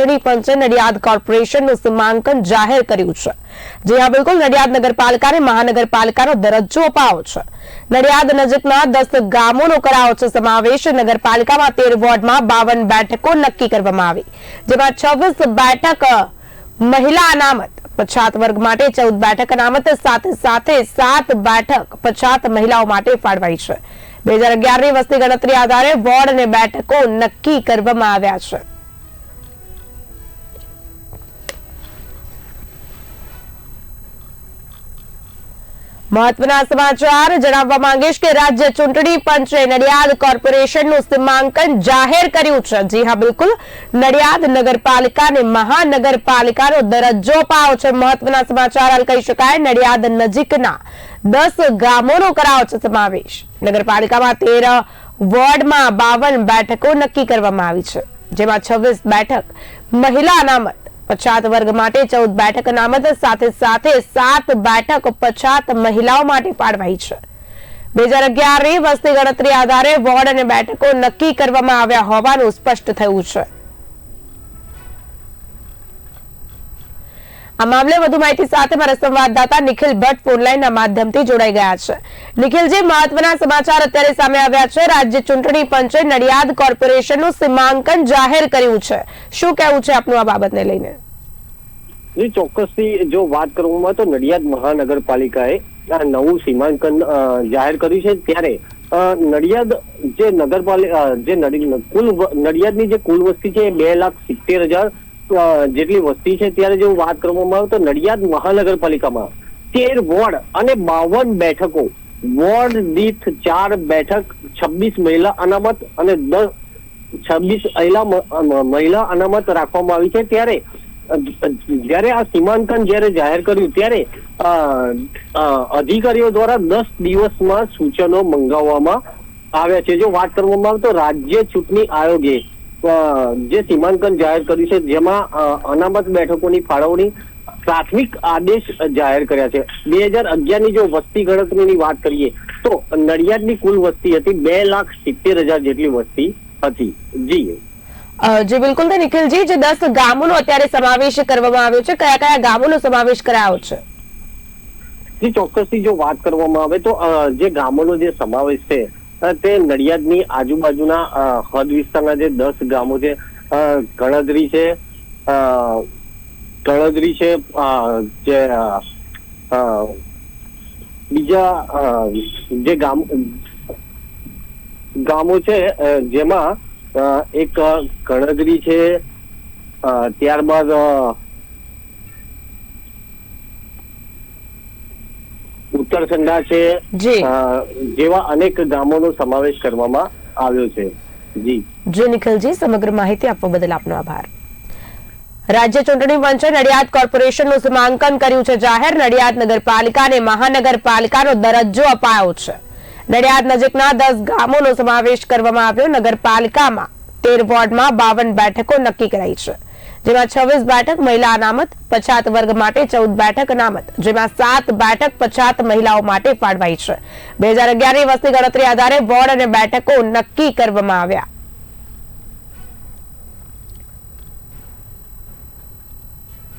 ચૂંટણી પંચે નડિયાદ કોર્પોરેશનનું સીમાંકન જાહેર કર્યું છે. જે આ બિલકુલ. નડિયાદ નગરપાલિકાને મહાનગરપાલિકાનો દરજ્જો અપાયો છે. નડિયાદ નજીકના દસ ગામોનો કરાયો છે સમાવેશ. નગરપાલિકામાં તેર વોર્ડમાં બાવન બેઠકો નક્કી કરવામાં આવી. જેમાં છવ્વીસ બેઠક મહિલા અનામત, પછાત વર્ગ માટે ચૌદ બેઠક અનામત, સાથે સાથે સાત બેઠક પછાત મહિલાઓ માટે ફાળવાઈ છે. બે હજાર અગિયારની વસ્તી ગણતરી આધારે વોર્ડ અને બેઠકો નક્કી કરવામાં આવ્યા છે. મહત્વના સમાચાર જણાવવા માંગીશ કે રાજ્ય ચૂંટણી પંચે નડિયાદ કોર્પોરેશનનું સીમાંકન જાહેર કર્યું છે. જી હા, બિલકુલ. નડિયાદ નગરપાલિકાને મહાનગરપાલિકાનો દરજ્જો અપાયો છે. મહત્વના સમાચાર હાલ કહી શકાય. નડિયાદ નજીકના દસ ગામોનો કરાયો છે સમાવેશ. નગરપાલિકામાં તેર વોર્ડમાં બાવન બેઠકો નક્કી કરવામાં આવી છે. જેમાં છવ્વીસ બેઠક મહિલા અનામત પછાત વર્ગ માટે ચૌદ બેઠક અનામત સાથે સાથે સાત બેઠક પછાત મહિલાઓ માટે ફાળવાઈ છે. બે હજાર અગિયારની વસ્તી ગણતરી આધારે વોર્ડ અને બેઠકો નક્કી કરવામાં આવ્યા હોવાનું સ્પષ્ટ થયું છે. આ મામલે વધુ માહિતી સાથે મારા સંવાદદાતા નિખિલ ભટ્ટ ફોનલાઈનના માધ્યમથી જોડાઈ ગયા છે. નિખિલજી મહત્વના સમાચાર અત્યારે સામે આવ્યા છે. રાજ્ય ચૂંટણી પંચે નડિયાદ કોર્પોરેશનનું સીમાંકન જાહેર કર્યું છે. શું કહેવું છે આપનું આ બાબતને લઈને? જી, ચોક્કસથી જો વાત કરવામાં તો નડિયાદ મહાનગરપાલિકાએ આ નવું સીમાંકન જાહેર કર્યું છે. ત્યારે નડિયાદ જે નગરપાલિકા જે કુલ નડિયાદની જે કુલ વસ્તી છે બે લાખ સિત્તેર હજાર જેટલી વસ્તી છે ત્યારે જો વાત કરવામાં આવે તો નડિયાદ મહાનગરપાલિકામાં તેર વોર્ડ અને બાવન બેઠકો, વોર્ડ દીઠ ચાર બેઠક, છવ્વીસ મહિલા અનામત અને દસ, છવ્વીસ મહિલા અનામત રાખવામાં આવી છે. ત્યારે જયારે આ સીમાંકન જ્યારે જાહેર કર્યું ત્યારે અધિકારીઓ દ્વારા દસ દિવસમાં સૂચનો મંગાવવામાં આવ્યા છે. જો વાત કરવામાં આવે તો રાજ્ય ચૂંટણી આયોગે જે સીમાંકન જાહેર કર્યું છે જેમાં અનામત બેઠકોની ફાળવણી પ્રાથમિક આદેશ જાહેર કર્યા છે. બે હજાર અગિયારની જો વસ્તી ગણતરીની વાત કરીએ તો નડિયાદની કુલ વસ્તી હતી બે લાખ સિત્તેર હજાર જેટલી વસ્તી હતી. જી. જી બિલકુલ તો નિખિલજી જે દસ ગામોનો અત્યારે સમાવેશ કરવામાં આવ્યો છે કયા કયા ગામોનો સમાવેશ કરાયો છે? જી ચોક્કસથી જો વાત કરવામાં આવે તો જે ગામોનો જે સમાવેશ છે તે નડિયાદની આજુબાજુના હદ વિસ્તારના જે દસ ગામો છે ગણદરી છે અ, ગણતરી છે જે બીજા જે ગામ ગામો છે જેમાં એક ગણદરી છે ત્યારબાદ અ, ઉત્તરસંડા છે જેવા અનેક ગામોનો સમાવેશ કરવામાં આવ્યો છે. જી. જી નિખિલજી સમગ્ર માહિતી આપવા બદલ આપનો આભાર. રાજ્ય ચૂંટણી પંચે નડિયાદ કોર્પોરેશનનું સીમાંકન કર્યું છે જાહેર. નડિયાદ નગરપાલિકાને મહાનગરપાલિકાનો દરજ્જો અપાયો છે. નડિયાદ નજીકના દસ ગામોનો સમાવેશ કરવામાં આવ્યો. નગરપાલિકામાં તેર વોર્ડમાં બાવન બેઠકો નક્કી કરાઈ છે. જેમાં છવ્વીસ બેઠક મહિલા અનામત, પછાત વર્ગ માટે ચૌદ બેઠક અનામત, જેમાં સાત બેઠક પછાત મહિલાઓ માટે ફાળવાઈ છે. બે હજાર અગિયારની વસ્તી ગણતરી આધારે વોર્ડ અને બેઠકો નક્કી કરવામાં આવ્યા.